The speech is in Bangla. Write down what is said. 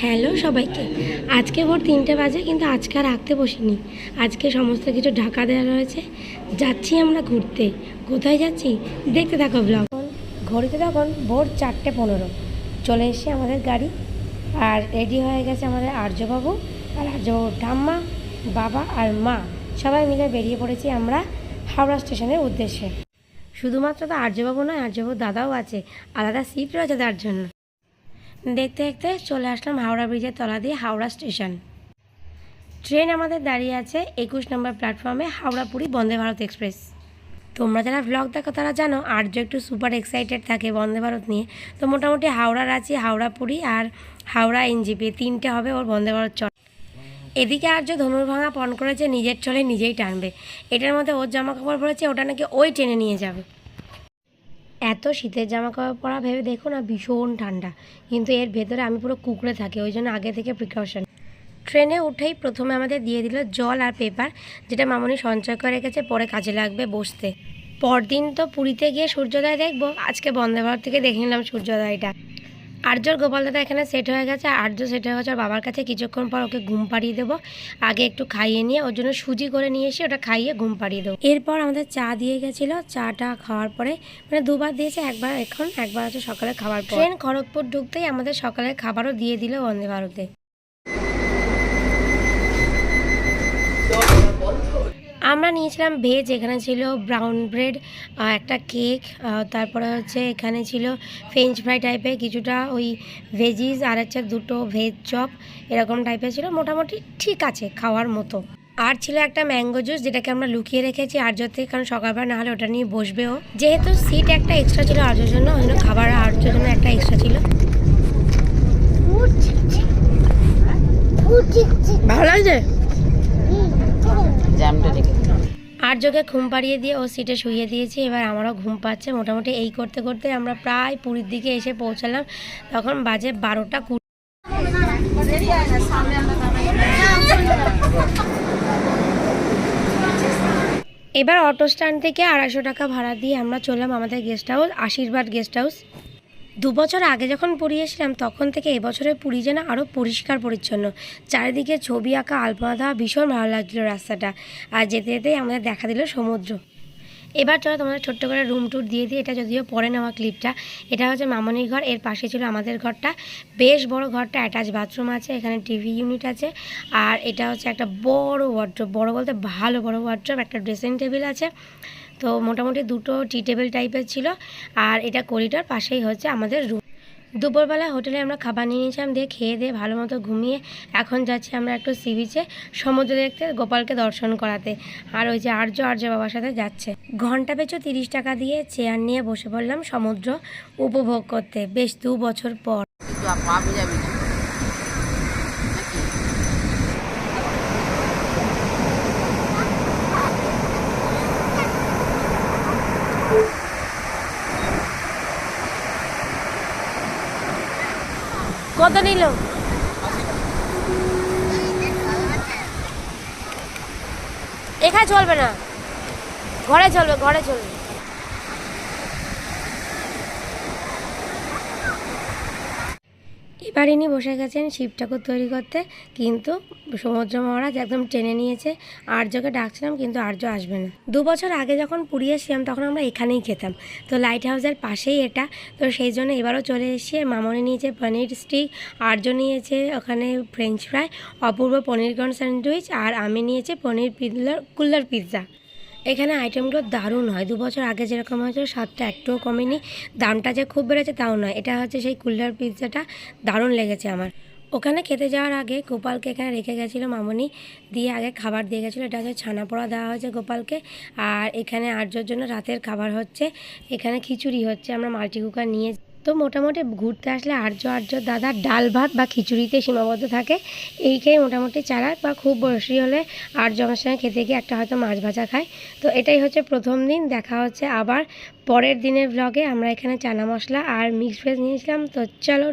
হ্যালো সবাইকে। আজকে ভোর তিনটে বাজে কিন্তু আজকে আর আঁকতে বসিনি। আজকে সমস্ত কিছু ঢাকা দেওয়া রয়েছে। যাচ্ছি আমরা ঘুরতে। কোথায় যাচ্ছি? দেখতে থাকো ব্লগ ঘড়িতে তখন ভোর চারটে পনেরো। চলে এসে আমাদের গাড়ি। আর রেডি হয়ে গেছে আমাদের আর্যবাবু আর আর্যবাবুর ঠাম্মা, বাবা আর মা। সবাই মিলে বেরিয়ে পড়েছি আমরা হাওড়া স্টেশনের উদ্দেশ্যে। শুধুমাত্র তো আর্যবাবু নয়, আর্যবাবুর দাদাও আছে। আলাদা সিট রয়েছে তার জন্য। দেখতে দেখতে চলে আসলাম হাওড়া ব্রিজের তলা দিয়ে হাওড়া স্টেশন। ট্রেন আমাদের দাঁড়িয়ে আছে একুশ নম্বর প্ল্যাটফর্মে হাওড়া পুরী বন্দে ভারত এক্সপ্রেস। তোমরা যারা ব্লগ দেখো তারা জানো আর্য একটু সুপার এক্সাইটেড থাকে বন্দে ভারত নিয়ে। তো মোটামুটি হাওড়ার রাঁচি, হাওড়া পুরী আর হাওড়া এনজিপি তিনটে হবে ওর বন্দে ভারত চট এদিকে আর্য ধনুর্ভাঙা পণ করেছে, নিজের চলে নিজেই টানবে। এটার মধ্যে ওর জামা কাপড় পরেছে, ওটা নাকি ওই টেনে নিয়ে যাবে। এত শীতের জামা কাপড় পরা ভেবে দেখো না ভীষণ ঠান্ডা। কিন্তু এর ভেতরে আমি পুরো কুকড়ে থাকি, ওই জন্য আগে থেকে প্রিকশন ট্রেনে উঠেই প্রথমে আমাদের দিয়ে দিল জল আর পেপার যেটা মামনি সঞ্চয় করে রেখেছে, পরে কাজে লাগবে বসতে। পরদিন তো পুরীতে গিয়ে সূর্যোদয় দেখব, আজকে বন্দে ভারত থেকে দেখে নিলাম সূর্যোদয়টা। আর্যর গোপাল দাদা এখানে সেট হয়ে গেছে। আর্য সেট হয়ে গেছে বাবার কাছে। কিছুক্ষণ পর ওকে ঘুম পাড়িয়ে দেবো। আগে একটু খাইয়ে নিয়ে ওর জন্য সুজি করে নিয়ে এসে ওটা খাইয়ে ঘুম পাড়িয়ে দেবো। এরপর আমাদের চা দিয়ে গেছিল। চাটা খাওয়ার পরে মানে দুবার দিয়েছে, একবার এখন, একবার আছে সকালে খাবার পর। ট্রেন খড়গপুর ঢুকতেই আমাদের সকালে খাবারও দিয়ে দিল বন্দে ভারতে। আমরা নিয়েছিলাম ভেজ এখানে ছিল ব্রাউন ব্রেড একটা কেক তারপরে হচ্ছে এখানে ছিল ফ্রেঞ্চ ফ্রাই টাইপের কিছুটা ওই ভেজিস আর হচ্ছে দুটো ভেজ চপ এরকম টাইপের ছিল মোটামুটি ঠিক আছে খাওয়ার মতো। আর ছিল একটা ম্যাঙ্গো জুস যেটাকে আমরা লুকিয়ে রেখেছি আর্যতে কারণ সকালবেলা না হলে ওটা নিয়ে বসবেও যেহেতু সিট একটা এক্সট্রা ছিল আর্যর জন্য ওই জন্য খাবার আর্যর জন্য একটা এক্সট্রা ছিল। ভালো লাগছে জ্যামটা রেখে আর্যকে ঘুম পাড়িয়ে দিয়ে ও সিটে শুয়ে দিয়েছি। এবার আমারও ঘুম পাচ্ছে। মোটামুটি এই করতে করতে আমরা প্রায় পুরীর দিকে এসে পৌঁছালাম। তখন বাজে বারোটা কুড়ি। এবার অটো স্ট্যান্ড থেকে আড়াইশো টাকা ভাড়া দিয়ে আমরা চললাম আমাদের guest house Ashirbad guest house দু বছর আগে যখন পুরী এসেছিলাম তখন থেকে এবছরের পুরী যেন আরও পরিষ্কার পরিচ্ছন্ন। চারিদিকে ছবি আঁকা, আলপনা ভীষণ ভালো লাগছিল রাস্তাটা। আর যেতে যেতেই আমাদের দেখা দিল সমুদ্র। এবার চলো তোমাদের ছোট্ট করে রুম ট্যুর দিয়ে দিই। এটা যদিও পরে নেওয়া ক্লিপটা এটা হচ্ছে মামনির ঘর, এর পাশে ছিল আমাদের ঘরটা। বেশ বড় ঘরটা অ্যাটাচ বাথরুম আছে, এখানে টিভি ইউনিট আছে। আর এটা হচ্ছে একটা বড় ওয়ার্ড্রপ বড় বলতে ভালো বড় ওয়ার্ড্রপ একটা ড্রেসিং টেবিল আছে। তো মোটামুটি দুটো টি টেবিল টাইপের ছিল আর এটা করিডোর পাশেই হচ্ছে আমাদের রুম দুপুরবেলা হোটেলে আমরা খাবার নিয়ে নিয়েছিলাম, দিয়ে খেয়ে দিয়ে ভালো মতো ঘুমিয়ে এখন যাচ্ছি আমরা একটু সি বিচে সমুদ্র দেখতে গোপালকে দর্শন করাতে। আর ওই যে আর্য আর্য বাবার সাথে যাচ্ছে। ঘণ্টা পেছু তিরিশ টাকা দিয়ে চেয়ার নিয়ে বসে পড়লাম সমুদ্র উপভোগ করতে। বেশ দু বছর পর। কত নিল। এখানে চলবে না। ঘরে চলবে ঘরে চলবে। ইনি বসে গেছেন শিব ঠাকুর তৈরি করতে, কিন্তু সমুদ্র মহারাজ একদম টেনে নিয়েছে। আর্যকে ডাকছিলাম, কিন্তু আর্য আসবে না। দু বছর আগে যখন পুরী এসেছিলাম, তখন আমরা এখানেই খেতাম। তো লাইট হাউসের পাশেই এটা। তো সেই জন্য এবারও চলে এসেছি। মামনি নিয়েছে পনির স্টিক, আর্য নিয়েছে ওখানে ফ্রেঞ্চ ফ্রাই অপূর্ব পনির কর্ন স্যান্ডউইচ আর আমি নিয়েছি পনির পিল্লার কুল্লার পিৎজা এখানে আইটেমগুলো দারুণ হয়। দু বছর আগে যেরকম হয়েছিল, স্বাদটা একটুও কমেনি। দামটা যে খুব বেড়েছে তাও নয়। এটা হচ্ছে সেই কুল্লার পিৎজাটা। দারুণ লেগেছে আমার। ওখানে খেতে যাওয়ার আগে গোপালকে এখানে রেখে গেছিল মামনি। দিয়ে আগে খাবার দিয়ে গেছিল। এটা হচ্ছে ছানা পোড়া দেওয়া হয়েছে গোপালকে। আর এখানে আর্যর জন্য রাতের খাবার হচ্ছে। এখানে খিচুড়ি হচ্ছে। আমরা মাল্টি কুকার নিয়ে তো মোটামুটি ঘুরতে আসলে আর্য আর্য দাদার ডাল ভাত বা খিচুড়িতে সীমাবদ্ধ থাকে। এই খেয়ে মোটামুটি চালায় বা খুব বয়সী হলে আর্য আমার সঙ্গে খেতে গিয়ে একটা হয়তো মাছ ভাজা খায়। তো এটাই হচ্ছে প্রথম দিন, দেখা হচ্ছে আবার। পরের দিনের ব্লগে আমরা এখানে চানা মশলা আর মিক্সড ভেজ নিয়েছিলাম। তো চলো